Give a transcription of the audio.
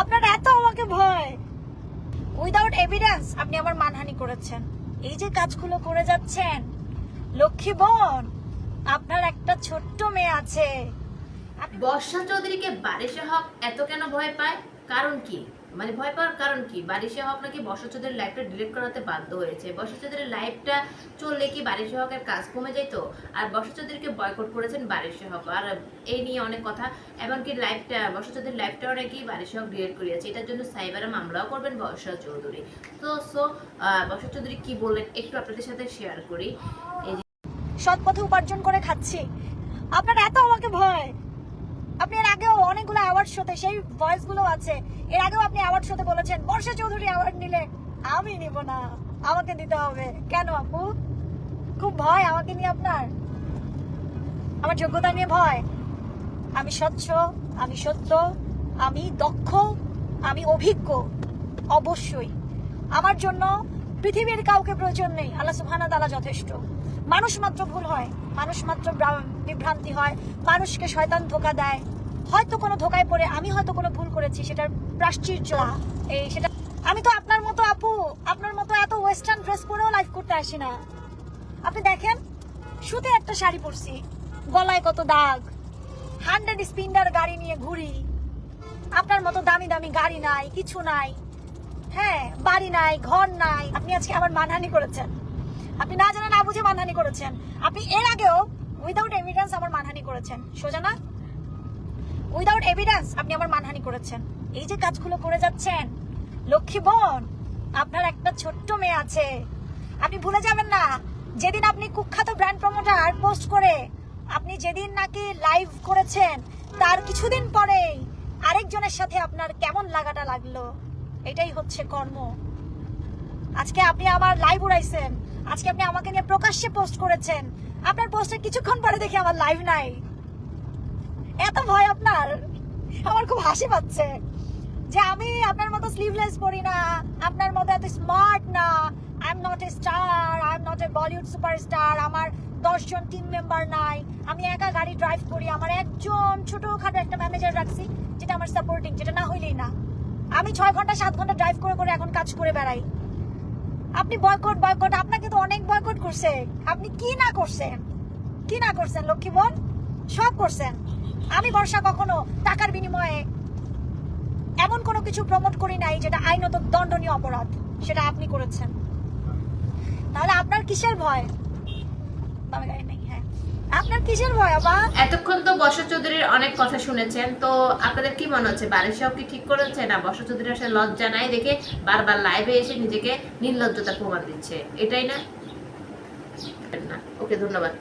আপনার এত আমাকে ভয়। উইদাউট এভিডেন্স আপনি আমার মানহানি করেছেন। এই যে কাজগুলো করে যাচ্ছেন, লক্ষ্মী বোন, আপনার একটা ছোট্ট মেয়ে আছে। বর্ষা চৌধুরীকে বারিশা হক এত কেন ভয় পায়? কারণ কি? মানে ভয় পাওয়ার কারণ কি? বারিশা হক নাকি বর্ষা চৌধুরীর লাইভটা ডিলিট করাতে বাধ্য হয়েছে। বর্ষা চৌধুরীর লাইভটা চললে কি বারিশা হকের কাজ কমে যেত আর বর্ষা চৌধুরীকে বয়কট করেছেন বারিশা হক আর এই নিয়ে অনেক কথা। এমনকি লাইভটা বর্ষা চৌধুরীর লাইভটাও নাকি বারিশা হক ডিলিট করিয়েছে। এটার জন্য সাইবারে মামলাও করবেন বর্ষা চৌধুরী। তো সো বর্ষা চৌধুরী কি বললেন একটু আপনাদের সাথে শেয়ার করি। সৎ পথে উপার্জন করে খাচ্ছি। আপনার এত আমাকে ভয় আপনি এর আগেও অনেকগুলো শোতে সেই ভয়েসগুলো আছে। এর আগেও আপনি শোতে বলেছেন, বর্ষা চৌধুরী অ্যাওয়ার্ড নিলে আমি নিব না, আমাকে দিতে হবে। কেন আপু? খুব ভয় আমাকে নিয়ে আপনার। আমার যোগ্যতা নিয়ে ভয়। আমি স্বচ্ছ, আমি সত্য, আমি দক্ষ, আমি অভিজ্ঞ, অবশ্যই। আমার জন্য পৃথিবীর কাউকে প্রয়োজন নেই, আল্লাহ সুবহানাহু তাআলা যথেষ্ট। মানুষ মাত্র ভুল হয়, মানুষ মাত্র বিভ্রান্তি হয়, মানুষকে শয়তান ধোকা দেয়। হয়তো কোনো ধোকায় পড়ে আমি হয়তো কোনো ভুল করেছি সেটার প্রাশ্চির্য এই সেটা আমি তো আপনার মতো আপু আপনার মতো এত ওয়েস্টার্ন ড্রেস পরেও লাইভ করতে আসি না। আপনি দেখেন শুতে একটা শাড়ি পরছি গলায় কত দাগ হান্ড্রেড স্পিন্ডার গাড়ি নিয়ে ঘুরি আপনার মতো দামি দামি গাড়ি নাই কিছু নাই হ্যাঁ বাড়ি নাই ঘর নাই আপনি আজকে আমার মানহানি করেছেন। আপনি না জানেন না বুঝে মানহানি করেছেন। আপনি এর আগেও উইদাউট এভিডেন্স আমার মানহানি করেছেন। সোজা না? উইদাউট এভিডেন্স আপনি আমার মানহানি করেছেন। এই যে কাজগুলো করে যাচ্ছেন, লক্ষ্মী বোন, আপনার একটা ছোট্ট মেয়ে আছে। আপনি ভুলে যাবেন না, যেদিন আপনি কুখ্যাত ব্র্যান্ড প্রমোটার পোস্ট করে আপনি যেদিন নাকি লাইভ করেছেন, তার কিছুদিন পরেই আরেকজনের সাথে আপনার কেমন লাগাটা লাগল? এটাই হচ্ছে কর্ম। আজকে আপনি আমার লাইভ উড়াইছেন, আজকে আপনি আমাকে নিয়ে প্রকাশ্যে পোস্ট করেছেন। আপনার পোস্টে কিছুক্ষণ পরে দেখি আমার লাইভ নাই। এত ভয় আপনার? আমার খুব হাসি পাচ্ছে। যে আমি আপনার মতো স্লিভলেস পরি না, আপনার মতো এত স্মার্ট না। I am not a star I am not a Bollywood superstar আমার দশজন টিম মেম্বার নাই। আমি একা গাড়ি ড্রাইভ করি, আমার একজন ছোটখাটো একটা ম্যানেজার রাখছি, যেটা আমার সাপোর্টিং যেটা না হইলেই না। আমি ছয় ঘণ্টা, সাত ঘণ্টা ড্রাইভ করে করে এখন কাজ করে বেড়াই। আপনি বয়কট বয়কট আপনাকে তো অনেক বয়কট করছে। আপনি কি না করছেন? কি না করছেন, লক্ষ্মী বোন সব করছেন। আমি বর্ষা কখনো টাকার বিনিময়ে এমন কোনো কিছু প্রমোট করি নাই যেটা আইনত দণ্ডনীয় অপরাধ, সেটা আপনি করেছেন। তাহলে আপনার কিসের ভয়? হ্যাঁ। আপনার কিসের ভয়, বাবা? এতক্ষণ তো বর্ষা চৌধুরীর অনেক কথা শুনেছেন, তো আপনাদের কি মনে হচ্ছে বারিশাও কি ঠিক করেছে, না বর্ষা চৌধুরীর আসলে লজ্জা নাই দেখে বারবার লাইভে এসে নিজেকে নির্লজ্জতা প্রমাণ দিচ্ছে? এটাই না, ওকে ধন্যবাদ।